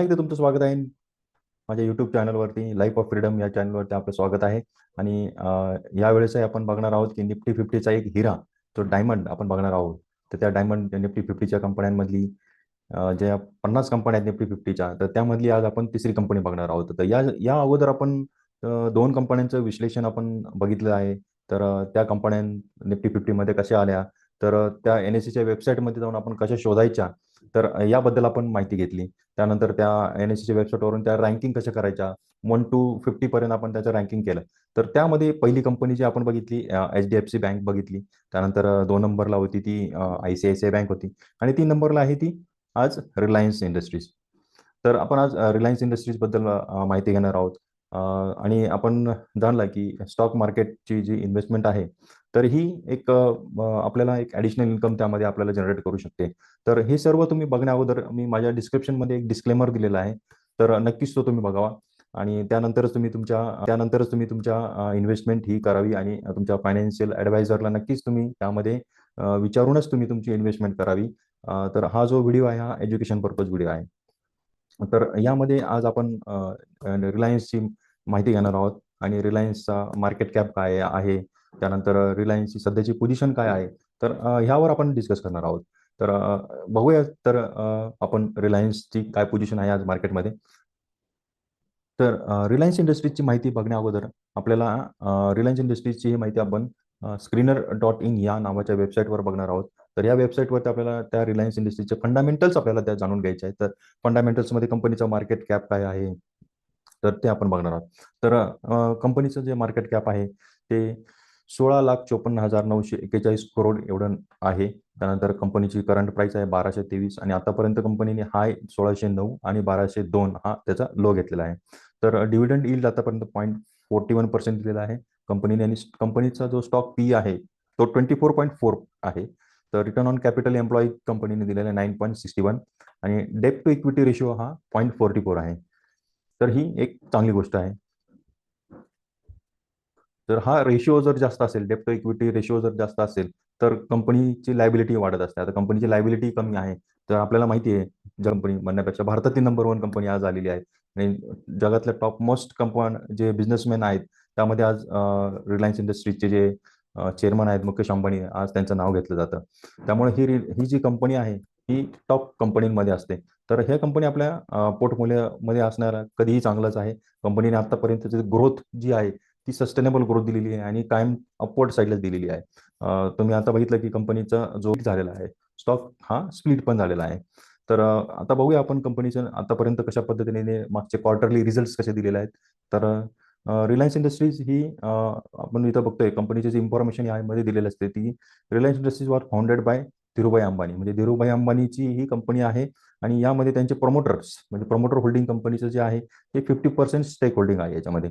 एकदा तुमचं स्वागत आहे. माझ्या युट्यूब चॅनलवरती लाईफ ऑफ फ्रीडम या चॅनलवरती आपलं स्वागत आहे. आणि यावेळेसही आपण बघणार आहोत की निफ्टी फिफ्टीचा एक हिरा तो डायमंड आपण बघणार आहोत. तर त्या डायमंड निफ्टी फिफ्टीच्या कंपन्यांमधली ज्या पन्नास कंपन्या आहेत निफ्टी फिफ्टीच्या तर त्यामधली आज आपण तिसरी कंपनी बघणार आहोत. तर या या अगोदर आपण दोन कंपन्यांचं विश्लेषण आपण बघितलं आहे. तर त्या कंपन्या निफ्टी फिफ्टीमध्ये कशा आल्या? तर त्या एन एस सीच्या वेबसाईटमध्ये जाऊन आपण कशा शोधायच्या? तर याबद्दल आपण माहिती घेतली. त्यानंतर त्या एन एस सीच्या वेबसाईटवरून त्या रँकिंग कशा करायच्या? वन टू फिफ्टी पर्यंत आपण त्याचं रँकिंग केलं. तर त्यामध्ये पहिली कंपनी जी आपण बघितली H D F C bank बघितली. त्यानंतर दोन नंबरला होती ती I C I C I bank होती. आणि तीन नंबरला आहे ती आज रिलायन्स इंडस्ट्रीज तर आपण आज रिलायन्स इंडस्ट्रीजबद्दल माहिती घेणार आहोत. आणि आपण जाणला की स्टॉक मार्केटची जी इन्व्हेस्टमेंट आहे तर ही एक आपल्याला एक ॲडिशनल इन्कम त्यामध्ये आपल्याला जनरेट करू शकते. तर हे सर्व तुम्ही बघण्या अगोदर मी माझ्या डिस्क्रिप्शनमध्ये एक डिस्क्लेमर दिलेला आहे. तर नक्कीच तो तुम्ही बघावा. आणि त्यानंतरच तुम्ही तुमच्या त्यानंतरच तुम्ही तुमच्या इन्व्हेस्टमेंट ही करावी आणि तुमच्या फायनान्शियल ॲडवायझरला नक्कीच तुम्ही त्यामध्ये विचारूनच तुम्ही तुमची इन्व्हेस्टमेंट करावी. तर हा जो व्हिडिओ आहे हा एज्युकेशन पर्पज व्हिडिओ आहे. तर यामध्ये आज आपण रिलायन्सची माहिती घेणार आहोत. आणि रिलायन्सचा मार्केट कॅप काय आहे? त्यानंतर रिलायन्सची सध्याची पोझिशन काय आहे? तर ह्यावर आपण डिस्कस करणार आहोत. तर बघूया तर आपण रिलायन्सची काय पोझिशन आहे आज मार्केटमध्ये तर रिलायन्स इंडस्ट्रीजची माहिती बघण्या अगोदर आपल्याला रिलायन्स इंडस्ट्रीजची ही माहिती आपण स्क्रीनर डॉट इन या नावाच्या वेबसाईटवर बघणार आहोत. तर या वेबसाईटवरती आपल्याला त्या रिलायन्स इंडस्ट्रीचे फंडामेंटल्स आपल्याला त्या जाणून घ्यायचे आहेत. तर फंडामेंटल्समध्ये कंपनीचा मार्केट कॅप काय आहे? तर ते आपण बघणार आहोत. तर कंपनीचं जे मार्केट कॅप आहे ते सोळा लाख चोपन्न हजार नऊशे एक्केचाळीस करोड एवढं आहे. त्यानंतर कंपनीची करंट प्राइस आहे बाराशे तेवीस आणि आतापर्यंत कंपनीने हाय सोळाशे नऊ आणि बाराशे दोन हा त्याचा लो घेतलेला आहे. तर डिव्हिडंड इल्ड आतापर्यंत पॉईंट फोर्टी वन पर्सेंट दिलेला आहे. कंपनीने आणि कंपनीचा जो स्टॉक पी आहे तो ट्वेंटी फोर पॉईंट फोर आहे. तर रिटर्न ऑन कॅपिटल एम्प्लॉई कंपनीने दिलेला नाईन पॉईंट सिक्स्टी वन आणि डेप टू इक्विटी रेशिओ हा पॉईंट फोर्टी फोर आहे. तर ही एक चांगली गोष्ट आहे. तर हा रेशिओ जर जास्त असेल डेप्ट इक्विटी रेशिओ जर जास्त असेल तर कंपनीची लायबिलिटी वाढत असते. आता कंपनीची लायबिलिटी कमी आहे. तर आपल्याला माहिती आहे कंपनी म्हणण्यापेक्षा भारतातील नंबर वन कंपनी आज आलेली आहे. आणि जगातल्या टॉप मोस्ट कंपन जे बिझनेसमॅन आहेत त्यामध्ये आज रिलायन्स इंडस्ट्रीजचे जे चेअरमन आहेत मुकेश अंबानी आज त्यांचं नाव घेतलं जातं. त्यामुळे ही ही जी कंपनी आहे ही टॉप कंपनीमध्ये असते. तर ह्या कंपनी आपल्या पोर्टफोलिओमध्ये असणारा कधीही चांगलंच आहे. कंपनीने आतापर्यंतची ग्रोथ जी आहे ती सस्टेनेबल ग्रोथ दिलेली आहे आणि कायम अपवर्ड साईडला दिलेली आहे. तुम्ही आता बघितलं की कंपनीचा जो झालेला आहे स्टॉक हा स्प्लिट पण झालेला आहे. तर आता बघूया आपण कंपनीचं आतापर्यंत कशा पद्धतीने मागचे क्वार्टरली रिझल्ट कसे दिलेले आहेत. तर रिलायन्स इंडस्ट्रीज ही आपण इथं बघतोय कंपनीची जी इन्फॉर्मेशन यामध्ये दिलेली असते ती रिलायन्स इंडस्ट्रीज वर फाउंडेड बाय धीरूभाई अंबानी. म्हणजे धीरूभाई अंबानीची ही कंपनी आहे आणि यामध्ये त्यांचे प्रमोटर्स म्हणजे प्रमोटर होल्डिंग कंपनीचं जे आहे ते फिफ्टी पर्सेंट स्टेक होल्डिंग आहे याच्यामध्ये.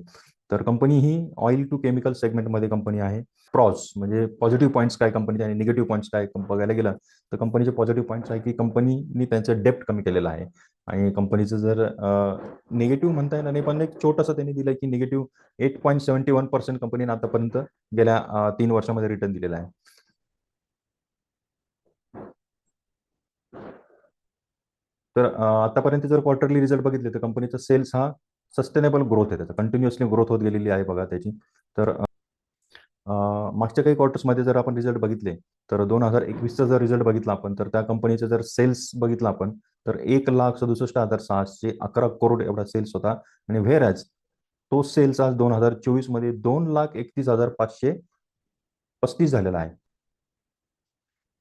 तर कंपनी ही ऑइल टू केमिकल सेगमेंटमध्ये कंपनी आहे. प्रॉस म्हणजे पॉझिटिव्ह पॉईंट्स काय कंपनीचे आणि निगेटिव्ह पॉईंट्स काय बघायला गेलं तर कंपनीचे पॉझिटिव्ह पॉईंट्स आहे की कंपनीने त्यांचं डेप्ट कमी केलेलं आहे. आणि कंपनीचं जर निगेटिव्ह म्हणता येणार नाही पण एक छोटंसं त्यांनी दिलं की negative eight point seventy one percent कंपनीने आतापर्यंत गेल्या तीन वर्षामध्ये रिटर्न दिलेला आहे. तर आतापर्यंत जर क्वार्टरली रिझल्ट बघितले तर कंपनीचा सेल्स हा सस्टेनेबल ग्रोथ आहे त्याचा. कंटिन्युअसली ग्रोथ होत गेलेली आहे बघा त्याची. तर मागच्या काही क्वार्टर्समध्ये जर आपण रिझल्ट बघितले तर दोन हजार एकवीसचा जर रिझल्ट बघितला आपण तर त्या कंपनीचा जर सेल्स बघितला आपण तर एक लाख सदुसष्ट हजार सहाशे अकरा करोड एवढा सेल्स होता. आणि व्हेर ॲज तो सेल्स आज दोन हजार चोवीसमध्ये दोन लाख एकतीस हजार पाचशे पस्तीस झालेला आहे.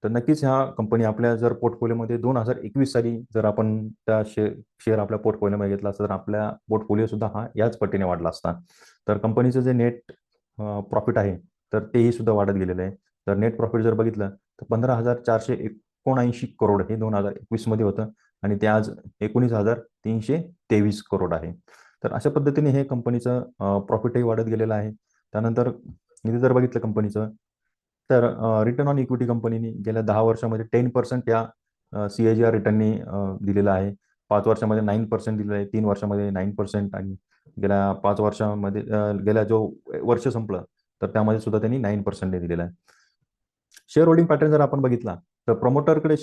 तर नक्कीच ह्या कंपनी आपल्या जर पोर्टफोलिओमध्ये दोन हजार एकवीस साली जर आपण त्या शे शेअर आपल्या पोर्टफोलिओमध्ये घेतला असता तर आपल्या पोर्टफोलिओ सुद्धा हा याच पटीने वाढला असता. तर कंपनीचं जे नेट प्रॉफिट आहे तर तेही सुद्धा वाढत गेलेलं आहे. तर नेट प्रॉफिट जर बघितलं तर पंधरा हजार चारशे एकोणऐंशी करोड हे दोन हजार एकवीसमध्ये होतं आणि ते आज एकोणीस हजार तीनशे तेवीस करोड आहे. तर अशा पद्धतीने हे कंपनीचं प्रॉफिटही वाढत गेलेलं आहे. त्यानंतर इथे जर बघितलं कंपनीचं तर रिटर्न ऑन इक्विटी कंपनीने गेल्या दहा वर्षामध्ये टेन पर्सेंट या सी ए आर रिटर्ननी दिलेला आहे. पाच वर्षामध्ये नाईन पर्सेंट दिलेलं आहे. तीन वर्षामध्ये नाईन पर्सेंट आणि गेल्या पाच वर्षामध्ये गेल्या जो वर्ष संपलं तर त्यामध्ये सुद्धा त्यांनी नाईन पर्सेंट दिलेला आहे. शेअर होल्डिंग पॅटर्न जर आपण बघितला तर प्रमोटरकडे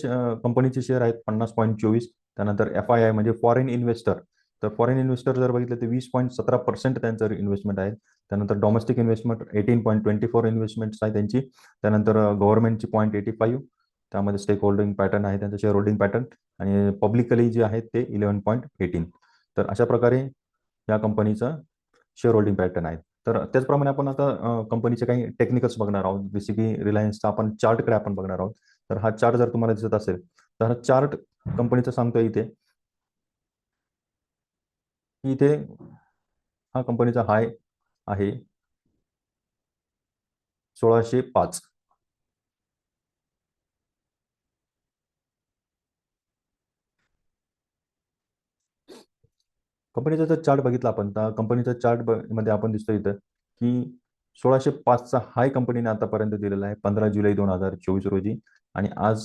कंपनीचे शेअर आहेत पन्नास पॉईंट चोवीस त्यानंतर एफ आय आय म्हणजे फॉरेन इन्व्हेस्टर तर फॉरेन इन्व्हेस्टर जर बघितलं तर वीस पॉईंट सतरा पर्सेंट त्यांचं इन्व्हेस्टमेंट आहे. त्यानंतर domestic investment eighteen point twenty four investments आहे त्यांची. त्यानंतर गव्हर्नमेंटची पॉईंट एटी फाईव्ह त्यामध्ये स्टेक होल्डिंग पॅटर्न आहे त्यांचं शेअर होल्डिंग पॅटर्न आणि पब्लिकली जे आहेत ते इलेव्हन पॉईंट एटीन तर अशा प्रकारे या कंपनीचं शेअर होल्डिंग पॅटर्न आहे. तर त्याचप्रमाणे आपण आता कंपनीचे काही टेक्निकल्स बघणार आहोत. जसे की रिलायन्सचा आपण चार्टकडे आपण बघणार आहोत. तर हा चार्ट जर तुम्हाला दिसत असेल तर हा चार्ट कंपनीचा सांगतोय इथे. इथे हा कंपनीचा हाय आहे. सोळाशे पाच. कंपनीचा जर चार्ट बघितला आपण तर कंपनीचा चार्टमध्ये आपण दिसतो इथं की सोळाशे पाचचा हाय कंपनीने आतापर्यंत दिलेला आहे पंधरा जुलै दोन हजार चोवीस रोजी. आणि आज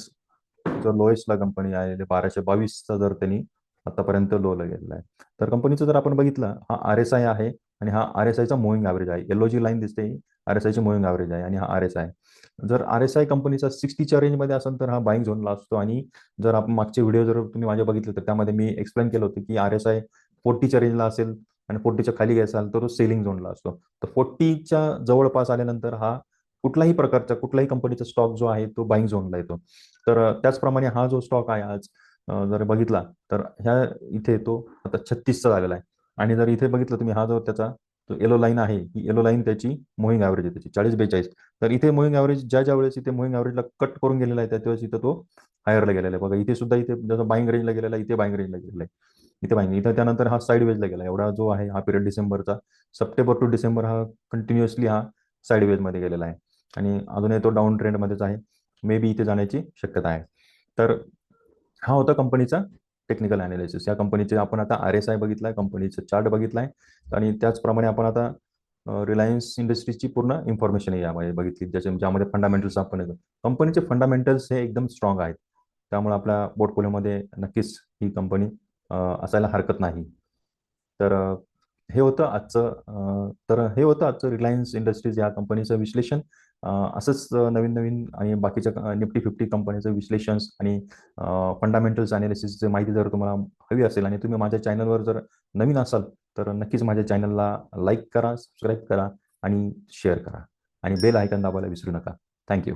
जर लोएस्टला कंपनी आलेली बाराशे बावीसचा जर त्यांनी आतापर्यंत लो गेलेला आहे. तर कंपनीचं जर आपण बघितलं हा आर एस आय आहे आणि हा आर एस आयचा मुव्हिंग ॲव्हरेज आहे. येलो जी लाईन दिसते आर एस आयची मुव्हिंग ॲव्हरेज आहे आणि हा आर एस आय जर आर एस आय कंपनीचा सिक्स्टीच्या रेंजमध्ये असेल तर हा बाईंग झोनला असतो. आणि जर आपण मागचे व्हिडिओ जर तुम्ही माझे बघितले तर त्यामध्ये मी एक्सप्लेन केलं होतं की आर एस आय फोर्टीच्या रेंजला असेल आणि फोर्टीच्या खाली घ्यायचा तर तो सेलिंग झोनला असतो. तर फोर्टीच्या जवळपास आल्यानंतर हा कुठलाही प्रकारचा कुठलाही कंपनीचा स्टॉक जो आहे तो बाईंग झोनला येतो. तर त्याचप्रमाणे हा जो स्टॉक आहे आज जर बघितला तर ह्या इथे तो आता छत्तीसचा झालेला आहे. आणि जर इथे बघितलं तुम्ही हा जो त्याचा तो येलो लाईन आहे ही येलो लाईन त्याची मोहिंग ॲव्हरेज आहे त्याची चाळीस बेचाळीस. तर इथे मोहिंग ॲव्हरेज ज्या ज्या वेळेस इथे मोहिंग ॲव्हरेजला कट करून गेलेला आहे त्यावेळेस इथं तो हायरला गेलेला आहे. बघा इथे सुद्धा इथे जसं बाईंग रेंजला गेलेला आहे इथे बाईंग रेंजला गेलेला आहे. इथे बाईंग इथं त्यानंतर हा साईड वेजला गेला एवढा जो आहे हा पिरियड डिसेंबरचा. सप्टेंबर टू डिसेंबर हा कंटिन्युअसली हा साईड वेजमध्ये गेलेला आहे. आणि अजूनही तो डाऊन ट्रेंडमध्येच आहे. मे बी इथे जाण्याची शक्यता आहे. तर हा होता कंपनीचा टेक्निकल अनालिसिस या कंपनीचे आपण आता आर एस आय बघितलाय कंपनीचं चार्ट बघितलाय. आणि त्याचप्रमाणे आपण आता रिलायन्स इंडस्ट्रीजची पूर्ण इन्फॉर्मेशन यामध्ये बघितली. ज्याच्या ज्यामध्ये फंडामेंटल्स आपण कंपनीचे फंडामेंटल्स हे एकदम स्ट्रॉंग आहेत. त्यामुळे आपल्या पोर्टफोलिओमध्ये नक्कीच ही कंपनी असायला हरकत नाही. तर हे होतं आजचं तर हे होतं आजचं रिलायन्स इंडस्ट्रीज या कंपनीचं विश्लेषण. असंच नवीन नवीन आणि बाकीच्या निफ्टी फिफ्टी कंपनीचं विश्लेषण आणि फंडामेंटल्स अनालिसिसची माहिती जर तुम्हाला हवी असेल आणि तुम्ही माझ्या चॅनलवर जर नवीन असाल तर नक्कीच माझ्या चॅनलला लाईक करा सबस्क्राईब करा आणि शेअर करा. आणि बेल आयकन दाबायला विसरू नका. थँक्यू